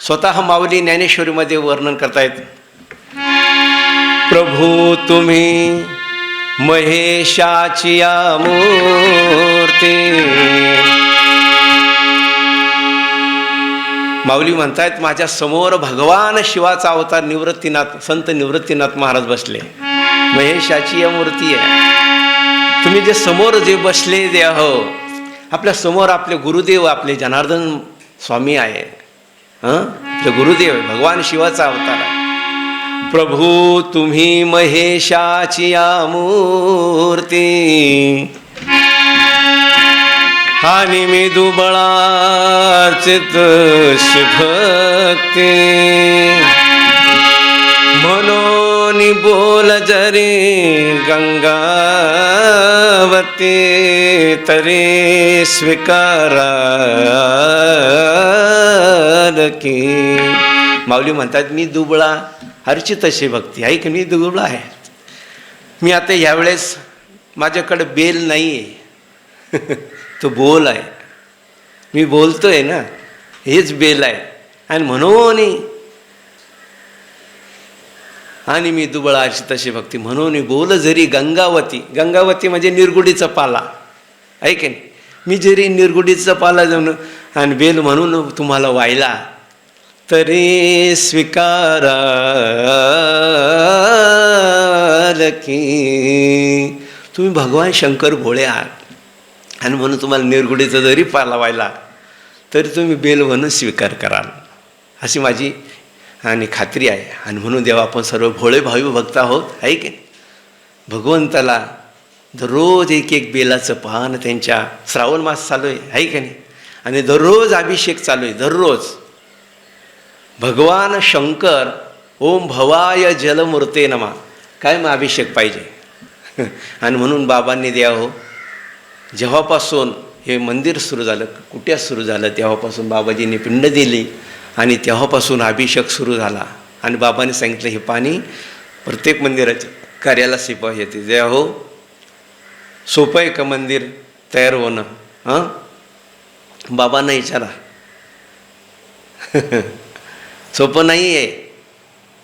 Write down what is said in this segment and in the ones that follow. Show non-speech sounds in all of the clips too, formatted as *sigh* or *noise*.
स्वतः माऊली ज्ञानेश्वरीमध्ये वर्णन करतायत. प्रभू तुम्ही महेशाची मूर्ती. माऊली म्हणतायत माझ्यासमोर भगवान शिवाचा अवतार निवृत्तीनाथ संत निवृत्तीनाथ महाराज बसले. महेशाची या मूर्ती आहे. तुम्ही जे समोर जे बसले जे हो आपल्यासमोर आपले गुरुदेव आपले जनार्दन स्वामी आहे. हं? गुरुदेव आहे भगवान शिवाचा अवतार आहे. प्रभू तुम्ही महेशाची या मूर्ती आणि मी दुबळार्चित भक्ती म्हणून बोल जरी गंगावती तरी स्वीकारा की माऊली म्हणतात मी दुबळा हरची तशी भक्ती. आहे की मी दुबळा आहे. मी आता ह्यावेळेस माझ्याकडे बेल नाही आहे *laughs* तो बोल आहे. मी बोलतोय ना हेच बेल आहे. आणि म्हणून आणि मी दुबळा अशी तशी भक्ती म्हणून बोल जरी गंगावती. गंगावती म्हणजे निर्गुडीचा पाला. ऐके नाही मी जरी निर्गुडीचा पाला जाऊन आणि बेल म्हणून तुम्हाला व्हायला तरी स्वीकारा की तुम्ही भगवान शंकर भोळे आहात. आणि म्हणून तुम्हाला निरगुडीचा जरी पाला व्हायला तरी तुम्ही बेल म्हणून स्वीकार कराल. अशी माझी आणि खात्री आहे. आणि म्हणून देवा आपण सर्व भोळे भावी भक्त आहोत आहे की? भगवंताला दररोज एक एक बेलाचं पान त्यांच्या श्रावण मास चालू आहे आहे की नाही? आणि दररोज अभिषेक चालू आहे दररोज. भगवान शंकर ओम भवाय जलमूर्ते नमा. काय मग अभिषेक पाहिजे? *laughs* आणि म्हणून बाबांनी द्या हो. जेव्हापासून हे मंदिर सुरू झालं कुट्यात सुरू झालं तेव्हापासून बाबाजींनी पिंड दिली आणि तेव्हापासून अभिषेक सुरू झाला. आणि बाबाने सांगितलं हे पाणी प्रत्येक मंदिराच्या कार्याला शिपा येते. द्या हो. सोपं आहे का मंदिर? तयार होणं हां? बाबांना विचारा. *laughs* सोपं नाही आहे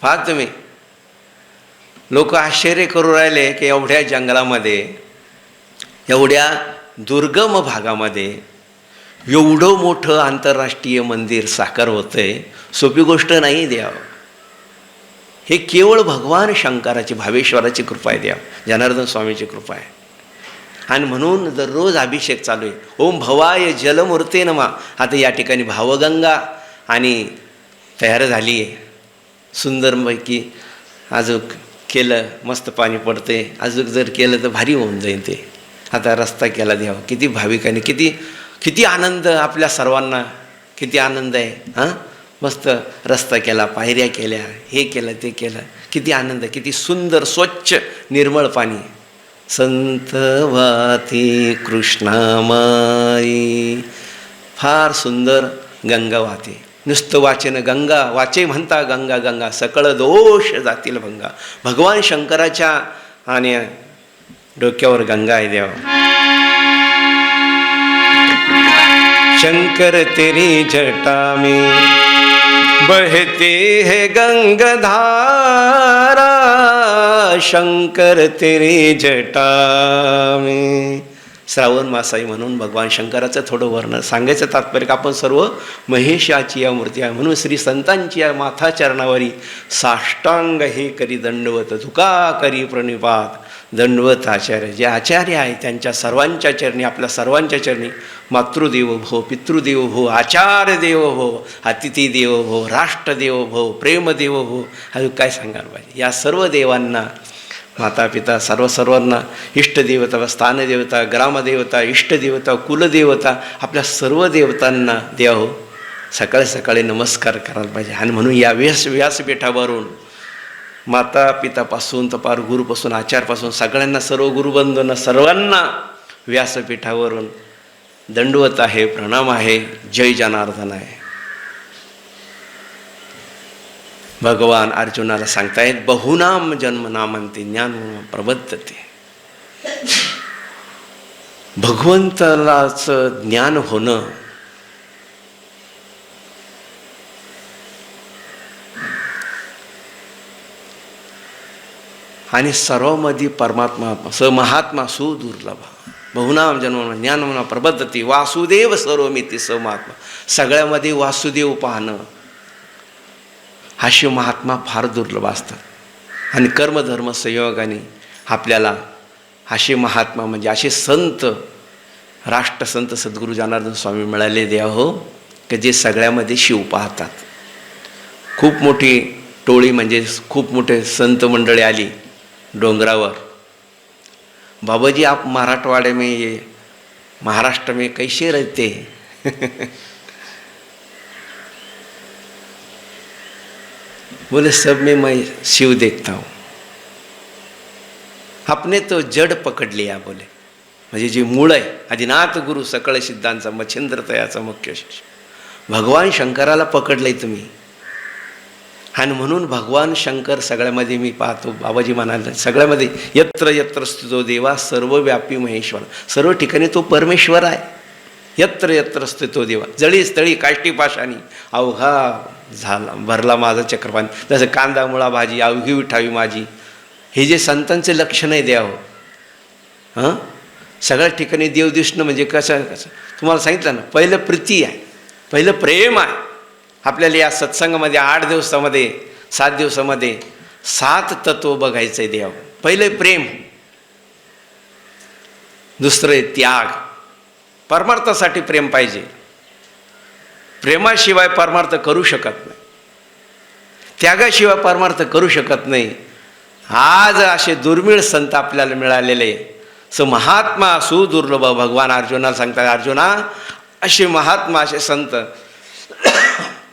पहा तुम्ही. लोक आश्चर्य करू राहिले की एवढ्या जंगलामध्ये एवढ्या दुर्गम भागामध्ये एवढं मोठं आंतरराष्ट्रीय मंदिर साकार होतं आहे सोपी गोष्ट नाही द्यावं हे केवळ भगवान शंकराची भावेश्वराची कृपा आहे द्यावं जनार्दन स्वामीची कृपा आहे. आणि म्हणून दररोज अभिषेक चालू आहे. ओम भवाय जलमूर्ते नमा. आता या ठिकाणी भावगंगा आणि तयार झाली आहे सुंदरपैकी अजूक केलं मस्त पाणी पडते अजून जर केलं तर भारी होऊन जाईल ते. आता रस्ता केला द्यावा किती भाविकांनी किती किती आनंद आपल्या सर्वांना. किती आनंद आहे हां? मस्त रस्ता केला पायऱ्या केल्या हे केलं ते केलं. किती आनंद किती सुंदर स्वच्छ निर्मळ पाणी. संत वाती कृष्णामाई. फार सुंदर गंगा वाहते. नुसतं वाचन गंगा वाचे म्हणता गंगा गंगा सकळ दोष जातील भंगा. भगवान शंकराच्या आणि डोक्यावर गंगा आहे देवा. शंकर तेरी जटा में बहती है गंगधारा शंकर तेरी जटा में श्रावण मासाई म्हणून भगवान शंकराचं थोडं वर्णन सांगायचं तात्पर्य का आपण सर्व महेशाची या मूर्ती आहे. म्हणून श्री संतांची या माथा चरणावरी साष्टांग हे करी दंडवत धुका करी प्रणिपात. दंडवत आचार्य जे आचार्य आहे त्यांच्या सर्वांच्या चरणी आपल्या सर्वांच्या चरणी मातृदेव भो पितृदेव भो आचार्य देव भो अतिथी देव भो राष्ट्रदेव भो प्रेमदेव भो अजून काय सांगायला पाहिजे? या सर्व देवांना माता पिता सर्व सर्वांना इष्टदेवता स्थानदेवता ग्रामदेवता इष्टदेवता कुलदेवता आपल्या सर्व देवतांना द्या हो. सकाळी सकाळी नमस्कार करायला पाहिजे. आणि म्हणून या व्यास व्यासपीठावरून माता पितापासून तपार पार गुरुपासून आचारपासून सगळ्यांना सर्व गुरुबंधूंना सर्वांना व्यासपीठावरून दंडवत आहे प्रणाम आहे. जय जनार्दन आहे. भगवान अर्जुनाला सांगतायत बहुनाम जन्म जन्मनामंती ज्ञान प्रबद्धते भगवंतलाच ज्ञान होणं आणि सर्वमधी परमात्मा स महात्मा सुदुर्लभा बहुनाम जन्म ज्ञान म्हणा प्रबद्धती वासुदेव सर्व मिती स महात्मा सगळ्यामध्ये वासुदेव पाहणं हा शिव महात्मा फार दुर्लभ असतात. आणि कर्मधर्म संयोगाने आपल्याला असे महात्मा म्हणजे असे संत राष्ट्रसंत सद्गुरू जनार्दन स्वामी मिळाले द्या हो की जे सगळ्यामध्ये शिव पाहतात. खूप मोठी टोळी म्हणजे खूप मोठे संत मंडळी आली डोंगरावर. बाबाजी आप मराठवाडे में ये महाराष्ट्र में कैसे रहते? *laughs* बोले सब में मैं शिव देखता हूँ। आपने तो जड पकड लिया बोले। म्हणजे जे मूळ आहे आदिनाथ गुरु सकळ सिद्धांचा मच्छिंद्र तयाचा मुख्य शिष्य. भगवान शंकराला पकडलंय तुम्ही. आणि म्हणून भगवान शंकर सगळ्यामध्ये मी पाहतो बाबाजी म्हणाले सगळ्यामध्ये यत्र यत्र स्तुतो देवा सर्वव्यापी महेश्वर. सर्व ठिकाणी तो परमेश्वर आहे. यत्र यत्र स्थितो देवा. जळी स्थळी काष्टी पाशानी अवघा झाला भरला माझा चक्रपाणी. जसं कांदा मुळा भाजी अवघी विठावी माझी. हे जे संतांचे लक्षण आहे द्यावं हां? सगळ्या ठिकाणी देव दिसणं म्हणजे कसं कसं? तुम्हाला सांगितलं ना पहिलं प्रीती आहे. पहिलं प्रेम आहे. आपल्याला या सत्संगामध्ये आठ दिवसामध्ये सात दिवसामध्ये सात तत्व बघायचं आहे देव. पहिलं प्रेम. दुसरं त्याग. परमार्थासाठी प्रेम पाहिजे. प्रेमाशिवाय परमार्थ करू शकत नाही. त्यागाशिवाय परमार्थ करू शकत नाही. आज असे दुर्मिळ संत आपल्याला मिळालेले स महात्मा सुदुर्लभ भगवान अर्जुनाला सांगतात अर्जुना असे महात्मा असे संत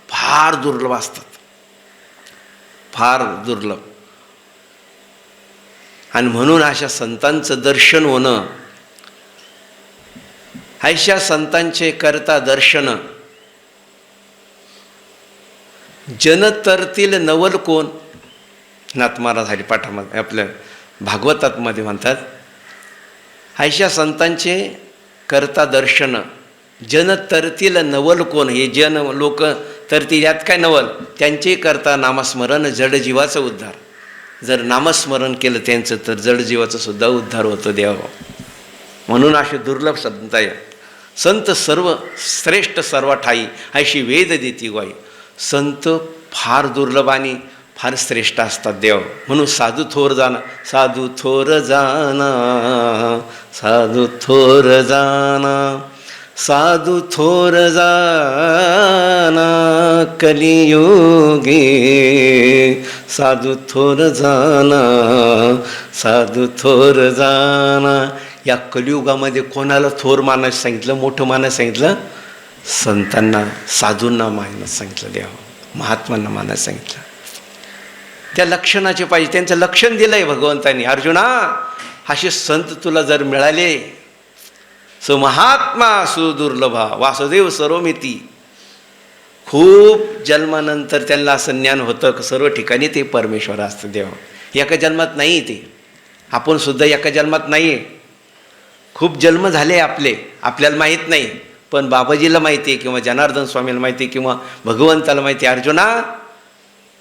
फार दुर्लभ असतात. फार दुर्लभ. आणि म्हणून अशा संतांचं दर्शन होणं अशा संतांचे करता दर्शन जन तरतील नवल कोण? नाथ झाली पाठामध्ये आपल्या भागवतातमध्ये म्हणतात अशा संतांचे करता दर्शन जन तरतील नवल कोण? हे जन लोक तरतील यात काय नवल? त्यांचे करता नामस्मरण जडजीवाचं उद्धार. जर नामस्मरण केलं त्यांचं तर जडजीवाचं सुद्धा उद्धार होतो देवा. म्हणून असे दुर्लभ संत संत सर्व श्रेष्ठ सर्व ठाई अशी वेद देती वाई. संत फार दुर्लभ आणि फार श्रेष्ठ असतात देव. म्हणून साधू थोर जाणं साधू थोर जाना साधू थोर जाना साधू थोर जाना कलियोगी. साधू थोर जाना साधू थोर जाना या कलियुगामध्ये कोणाला थोर मानास सांगितलं मोठं मानास सांगितलं? संतांना साधूंना मानायला सांगितलं देवा. महात्मांना मानायला सांगितलं. त्या लक्षणाचे पाहिजे. त्यांचं लक्षण दिलं आहे भगवंतांनी. अर्जुना असे संत तुला जर मिळाले सो महात्मा सुदुर्लभा वासुदेव सर्वमिती खूप जन्मानंतर त्यांना असं ज्ञान होतं की सर्व ठिकाणी ते परमेश्वर असतं देव. एका जन्मात नाही ते. आपण सुद्धा एका जन्मात नाही आहे खूप जन्म झाले आपले. आपल्याला माहीत नाही. पण बाबाजीला माहिती आहे किंवा जनार्दन स्वामीला माहिती आहे किंवा भगवंताला माहिती आहे अर्जुना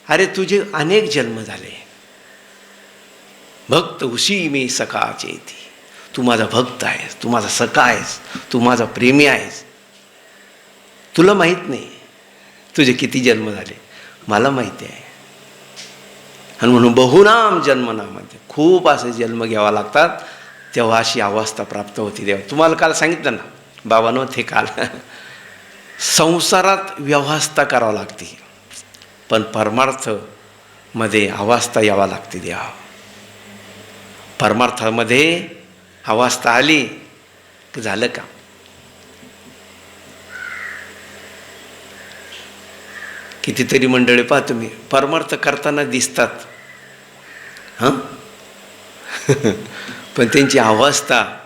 अरे तुझे अनेक जन्म झाले. भक्त उशी मी सकाचे येते. तू माझा भक्त आहेस तू माझा सखा आहेस तू माझा प्रेमी आहेस. तुला माहीत नाही तुझे किती जन्म झाले. मला माहिती आहे. आणि म्हणून बहुनाम जन्मनामध्ये खूप असे जन्म घ्यावा लागतात तेव्हा अशी अवस्था प्राप्त होती देवा. तुम्हाला काल सांगितलं ना बाबांनो ते काल संसारात व्यवस्था करावं लागते. पण परमार्थमध्ये अवस्था यावा लागते देवा. परमार्थामध्ये अवस्था आली की झालं का कितीतरी मंडळी पहा तुम्ही परमार्थ करताना दिसतात. हां? *laughs* पण त्यांची अवस्था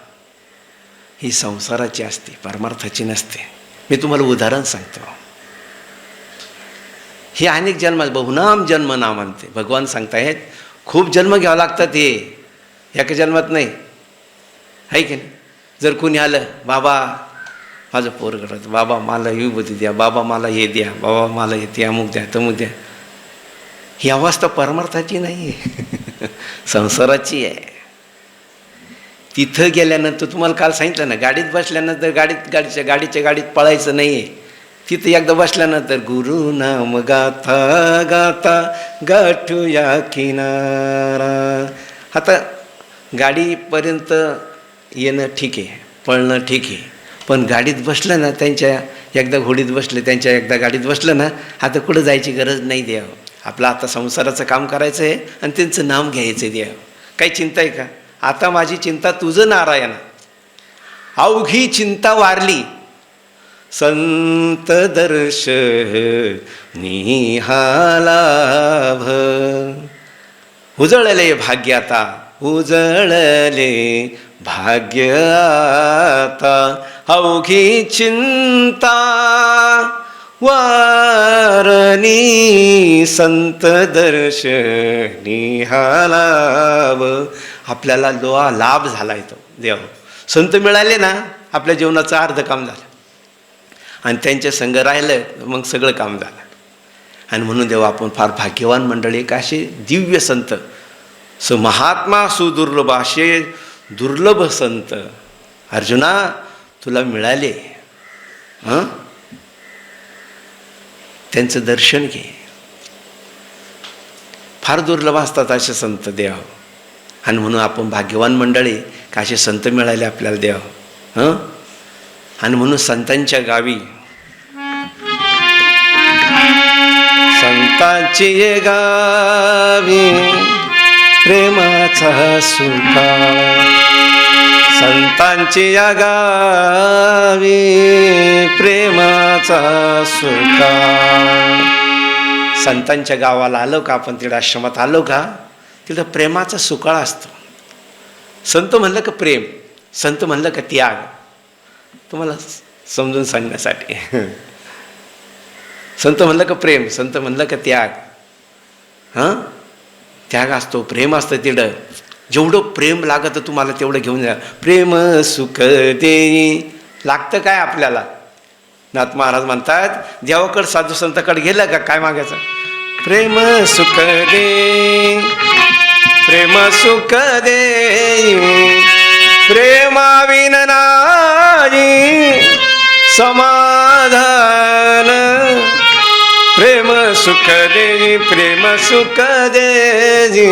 ही संसाराची असते परमार्थाची नसते. मी तुम्हाला उदाहरण सांगतो. हे अनेक जन्म बहुनाम जन्म नामांते म्हणते भगवान सांगतायत खूप जन्म घ्यावं लागतात हे. एका जन्मात नाही. आहे की नाही? जर कोणी आलं बाबा माझं पोर करत बाबा मला विभूती द्या बाबा मला हे द्या बाबा मला हे द्या अमुक द्या तमुक द्या. ही अवस्था परमार्थाची नाही आहे *laughs* संसाराची आहे. तिथं गेल्यानंतर तुम्हाला काल सांगितलं ना गाडीत बसल्यानंतर गाडीत गाडीच्या गाडीच्या गाडीत पळायचं नाही आहे तिथं एकदा बसल्यानंतर गुरु नाम गाथा गाथा गाठूया किनारा. आता गाडीपर्यंत येणं ठीक आहे पळणं ठीक आहे. पण गाडीत बसलं ना त्यांच्या एकदा घोडीत बसले त्यांच्या एकदा गाडीत बसलं ना आता कुठं जायची गरज नाही द्यावं. आपलं आता संसाराचं काम करायचं आहे आणि त्यांचं नाम घ्यायचं आहे द्यावं. काही चिंता आहे का? आता माझी चिंता तुझं नारायण. अवघी चिंता वारली. संत दर्श निहालाभ उजळले भाग्य आता उजळले भाग्य आता. अवघी चिंता वारणी संत दर्श निहालाभ आपल्याला जो लाभ झाला तो देव संत मिळाले ना आपल्या जीवनाचं अर्ध काम झालं. आणि त्यांच्या संग राहिलं मग सगळं काम झालं. आणि म्हणून देवा आपण फार भाग्यवान मंडळी एक असे दिव्य संत. स महात्मा सुदुर्लभ असे दुर्लभ संत. अर्जुना तुला मिळाले. हां? त्यांचं दर्शन घे. फार दुर्लभ असतात असे संत देव. आणि म्हणून आपण भाग्यवान मंडळी का असे संत मिळाले आपल्याला देव. हं? आणि म्हणून संतांच्या गावी. संतांची ये गावी प्रेमाचा सुखा संतांची या गावी प्रेमाचा सुखा संतांच्या गावाला आलो का आपण? तिकडे आश्रमात आलो का? तिथं प्रेमाचा सुकाळ असतो. संत म्हणलं का प्रेम संत म्हणलं का त्याग. तुम्हाला समजून सांगण्यासाठी. संत म्हणलं का प्रेम संत म्हणलं का त्याग. हां? त्याग असतो प्रेम असतं तिथं. जेवढं प्रेम लागतं तुम्हाला तेवढं घेऊन जा. प्रेम सुख दे लागतं काय आपल्याला? नाथ महाराज म्हणतात देवाकडं साधू संताकडे गेलं का? काय मागायचं? प्रेम सुख दे प्रेम सुख दे। प्रेमाविन नाही समाधान। प्रेम सुख दे प्रेम सुख दे